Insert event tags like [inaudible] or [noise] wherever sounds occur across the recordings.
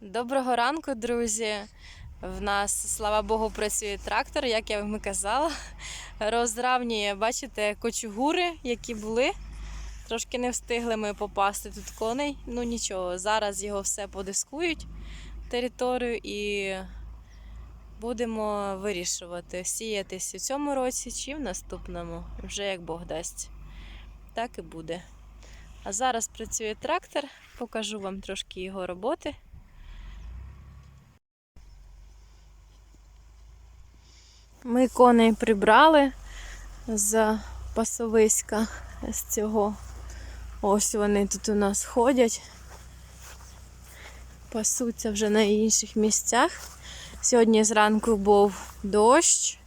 Доброго ранку, друзі. В нас, слава Богу, працює трактор, як я вам і казала. Розравнює, бачите, кочугури, які були. Трошки не встигли ми попасти тут коней. Ну нічого, зараз його все подискують територію і будемо вирішувати, сіятись у цьому році чи в наступному, вже як Бог дасть. Так і буде. А зараз працює трактор, покажу вам трошки його роботи. Ми коней прибрали з пасовиська з цього. Ось вони тут у нас ходять. Пасуться вже на інших місцях. Сьогодні зранку був дощ.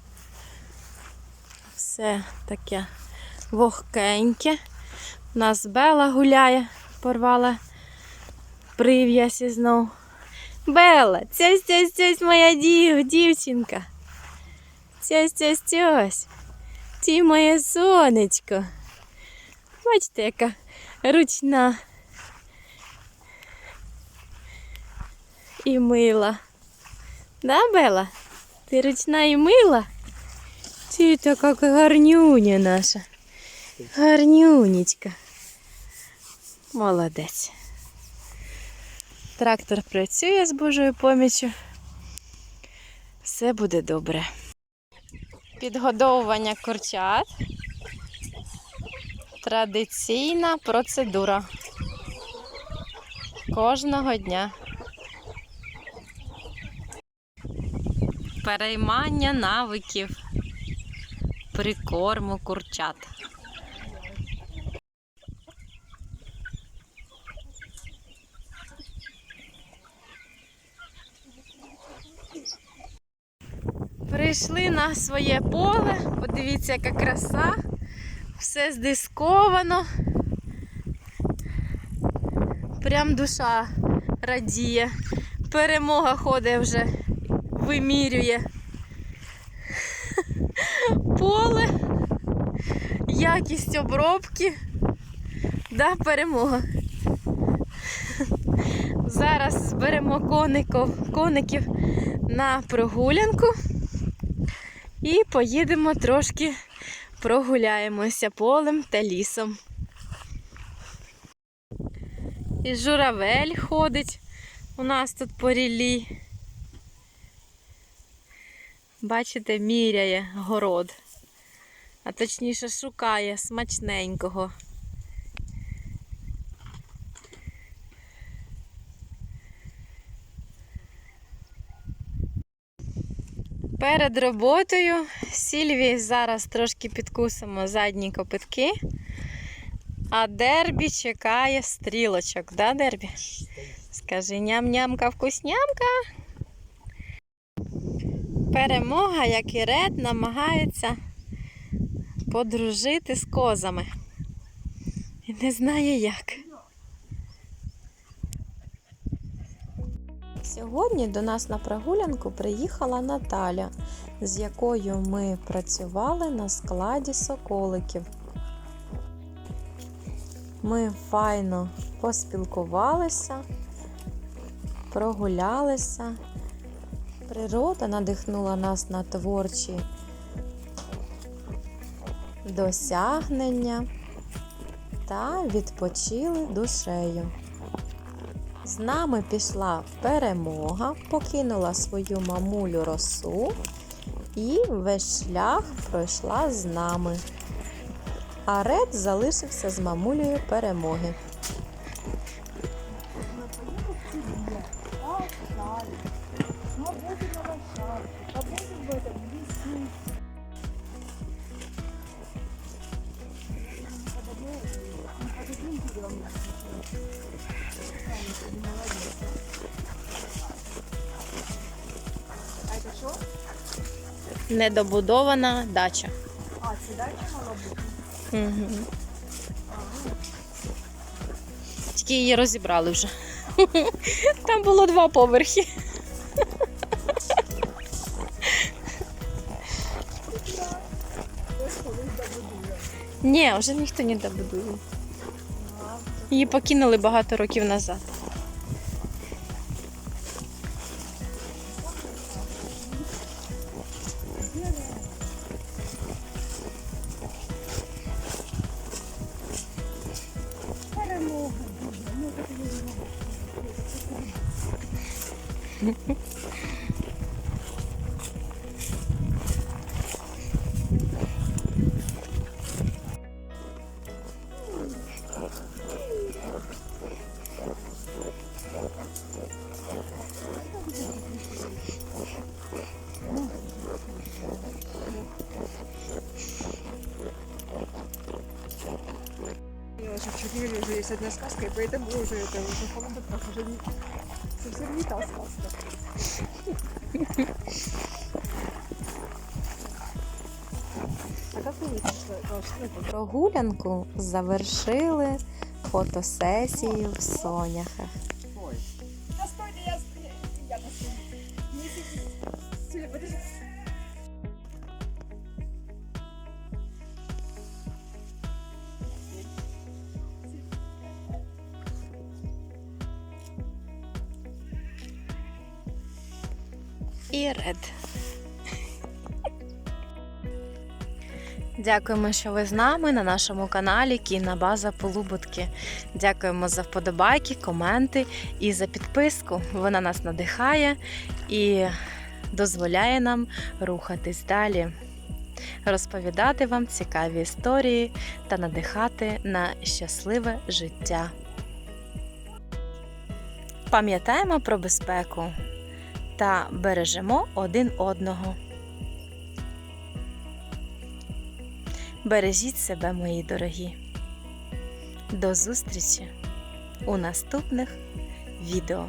Все таке вогкеньке. У нас Бела гуляє, порвала прив'язі знов. Бела, цьось, цьось, цьось моя дів, дівчинка. Цьось, цьось, цьось. Ті моє сонечко. Бачите, яка ручна. І мила. Да, Бела? Ти ручна і мила? Ти така гарнюня наша. Гарнюнечка. Молодець. Трактор працює з Божою поміччю. Все буде добре. Підгодовування курчат. Традиційна процедура. Кожного дня. Переймання навиків прикорму курчат. Прийшли на своє поле. Подивіться, яка краса. Все здисковано. Прям душа радіє. Перемога ходить вже, вимірює поле, якість обробки. Да, перемога. Зараз зберемо коників, коників на прогулянку і поїдемо трошки прогуляємося полем та лісом. І журавель ходить у нас тут по ріллі. Бачите, міряє город, а точніше шукає смачненького. Перед роботою Сільві зараз трошки підкусимо задні копитки, а Дербі чекає стрілочок, да, Дербі? Скажи ням-нямка вкуснямка. Перемога, як і ред, намагається подружити з козами. І не знає як. Сьогодні до нас на прогулянку приїхала Наталя, з якою ми працювали на складі соколиків. Ми файно поспілкувалися, прогулялися. Природа надихнула нас на творчі досягнення та відпочили душею. З нами пішла перемога, покинула свою мамулю росу і весь шлях пройшла з нами. А Ред залишився з мамулею перемоги. Недобудована дача. А, це дача мала бути? Угу. Тільки її розібрали вже. [laughs] Там було два поверхи. Ні, вже ніхто не добудує. Її покинули багато років назад. Oh. уже чуть не уже есть одна сказка, и поэтому уже это уже холодно, уже не, совсем не та сказка. А как вы видите, Прогулянку завершили фотосесією в соняхах. Да стойте, я, я, я на стуле. Не сидите. Сюля, подожди. І ред. Дякуємо, що ви з нами на нашому каналі Кінобаза Полубутки. Дякуємо за вподобайки, коменти і за підписку. Вона нас надихає і дозволяє нам рухатись далі, розповідати вам цікаві історії та надихати на щасливе життя. Пам'ятаємо про безпеку та бережемо один одного. Бережіть себе, мої дорогі. До зустрічі у наступних відео.